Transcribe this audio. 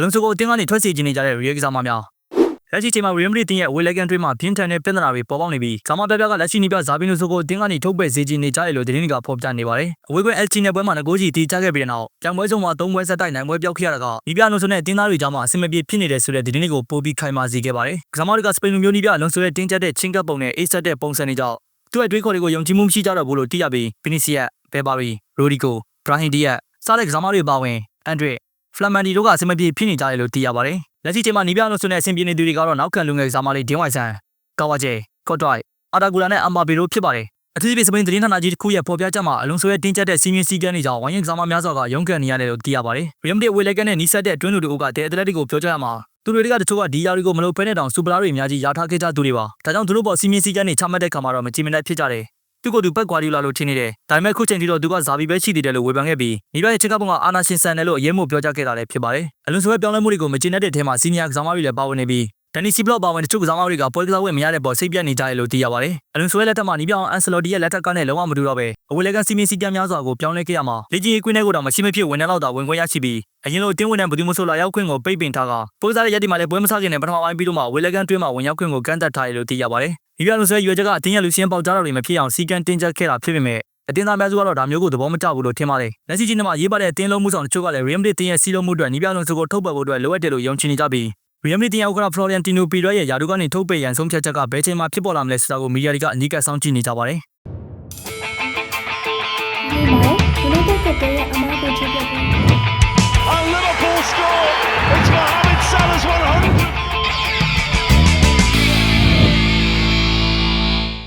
အလုံးစုံကိုအတင်းကနေထွက်စီခြင်းနေကြတဲ့ရီယယ်ကစားမများလက်ရှိချိန်မှာရီယယ်မက်ဒရစ်တင်းရဲ့အဝေးလက်ကန်တွင်းမှာပြင်းထန်တဲ့ပြဿနာတွေပေါ်ပေါက်နေပြီးကမာပြပြကလက်ရှိနေပြဇာဘီနိုဆိုကိုအတင်းကနေထုတ်ပယ်စေခြင်းနေကြတယ်လို့သတင်းတွေကဖော်ပြနေပါတယ်အဝေးကွင်းအယ်ချီနယ်ပွဲမှာငကိုးကြီးတီးချခဲ့ပြီးတဲ့နောက်ကြံပွဲဆုံးမှာ၃ပွဲဆက်တိုက်နိုင်ပွဲပြောက်ခဲ့ရတာကဒီပြနိုဆိုနဲ့တင်းသားတွေကြားမှာအဆင်မပြေဖြစ်နေတဲ့ဆိုတဲ့သတင်းတွေကိုပို့ပြီးခိုင်မာစေခဲ့ပါတယ်ကစားမတွေကစပိန်လူမျိုးနီးပြအလုံးစုံရဲ့တင်းကျပ်တဲ့ချင်းကပ်ပုံနဲ့အေးဆက်တဲ့ပုံစံတွေကြောင့်သူ့ရဲ့တွေးခေါ်တွေကိုယုံကြည်မှုမရှိကြတော့ဘူးလို့သိရပြီးပီနီစီယက်ဘဲဘာရီရိုဒီကိုဘရာဟင်ဒီယက်စားတဲ့ကစားမတွေပါဝင်အန်ဒရစ်ဖ လမန်ဒီတို့ကအဆင်မပြေဖြစ်နေကြတယ်လို့သိရပါတယ်။လက်ရှိချိန်မှာနီးပြလို့ဆိုတဲ့အဆင်ပြေနေသူတွေကတော့နောက်ခံလူငယ်ကစားမလေးဒင်းဝိုင်ဆန်ကာဝါဂျေကော့ဒိုင်အာတာဂူလာနဲ့အမ်ဘာဘီတို့ဖြစ်ပါတယ်။အထူးသဖြင့်စပိန်သတင်းဌာနကြီးတစ်ခုရဲ့ဖော်ပြချက်မှာအလုံးစုံရဲ့တင်းကျပ်တဲ့စီးမင်းစည်းကမ်းတွေကြောင့်ဝိုင်းရင်ကစားမများစွာကရုန်းကန်နေရတယ်လို့သိရပါတယ်။ရီယမ်ဒီဝေလက်ကန်နဲ့နီးစပ်တဲ့အတွင်းလူတို့ကတဲအက်တလက်တစ်ကိုပြောကြရမှာသူတွေကတချို့ကဒီယာရီကိုမလုပ်ဖဲနဲ့တောင်စူပလာတွေအများကြီးရထားခဲ့ကြသူတွေပါ။ဒါကြောင့်သူတို့ပေါ်စီးမင်းစည်းကမ်းတွေချမှတ်တဲ့ခါမှာတော့မကြည်မနက်ဖြစ်ကြတယ်။ သူ့ကိုယ်သူပက်ကွာဒီလာလို့ထင်နေတယ်။ဒါပေမဲ့ခုချိန်ထိတော့သူကဇာဘီပဲရှိသေးတယ်လို့ဝေဖန်ခဲ့ပြီးမိဘရဲ့ချက်ကပုံကအာနာရှင်ဆန်တယ်လို့အရေးမို့ပြောကြားခဲ့တာလည်းဖြစ်ပါတယ်။အလွန်ဆိုးပဲပြောင်းလဲမှုတွေကိုမကျေနပ်တဲ့အထဲမှာစီနီယာကစားမတွေလည်းပါဝင်နေပြီး ဒန်နီစီဘလော့ပါဝင်တချို့ကစားမတွေကပွဲကစားဝဲမရတဲ့ပေါ်စိတ်ပြတ်နေကြတယ်လို့သိရပါတယ်။အလွန်ဆိုးရဲ့လက်ထက်မှာနီးပြောင်းအန်ဆလော်ဒီရဲ့လက်ထက်ကနဲ့လုံးဝမတူတော့ပဲအဝေးလက်ကစီမင်းစီကမ်းများစွာကိုပြောင်းလဲခဲ့ရမှာလေ့ကျင့်ရေးကွင်းထဲကိုတော့မရှိမဖြစ်ဝင်နေတော့တာဝင်ခွင့်ရရှိပြီးအရင်လိုတင်းဝင်တဲ့ဘယ်သူမှဆိုလာရောက်ခွင့်ကိုပိတ်ပင်ထားကပိုးစားတဲ့ရက်ဒီမှာလည်းပွဲမစားခင်နဲ့ပထမပိုင်းပြီးတော့မှဝေးလက်ကန်တွင်းမှာဝင်ရောက်ခွင့်ကိုကန့်သက်ထားတယ်လို့သိရပါတယ်။ဒီပြလို့ဆိုရွေချက်ကအတင်းရလူရှင်းပေါက်ကြားတော်တွေမဖြစ်အောင်စီကံတင်းကျပ်ခဲ့တာဖြစ်ပေမဲ့အတင်းသားများစုကတော့ဒါမျိုးကိုသဘောမကျဘူးလို့ထင်ပါတယ်။လက်ရှိချင်းမှာရေးပါတဲ့အတင်းလုံးမှုဆောင်တချို့ကလည်း Real Madrid တင်းရဲ့စီးလုံးမှုအတွက်နီးပြလုံးစုကိုထုတ်ပယ်ဖို့အတွက်လိုအပ်တယ်လို့ယုံကြည်နေကြပြီး Real Madrid တင်းရဲ့ဥက္ကဋ္ဌ Florentino Perez ရဲ့ယာဒူကနေထုတ်ပယ်ရန်ဆုံးဖြတ်ချက်ကဘယ်ချိန်မှဖြစ်ပေါ်လာမလဲဆိုတာကိုမီဒီယာတွေကအနီးကပ်စောင့်ကြည့်နေကြပါတယ်။ဒီမှာဒီလိုတဲ့ကတည်းကအမားကိုချပြ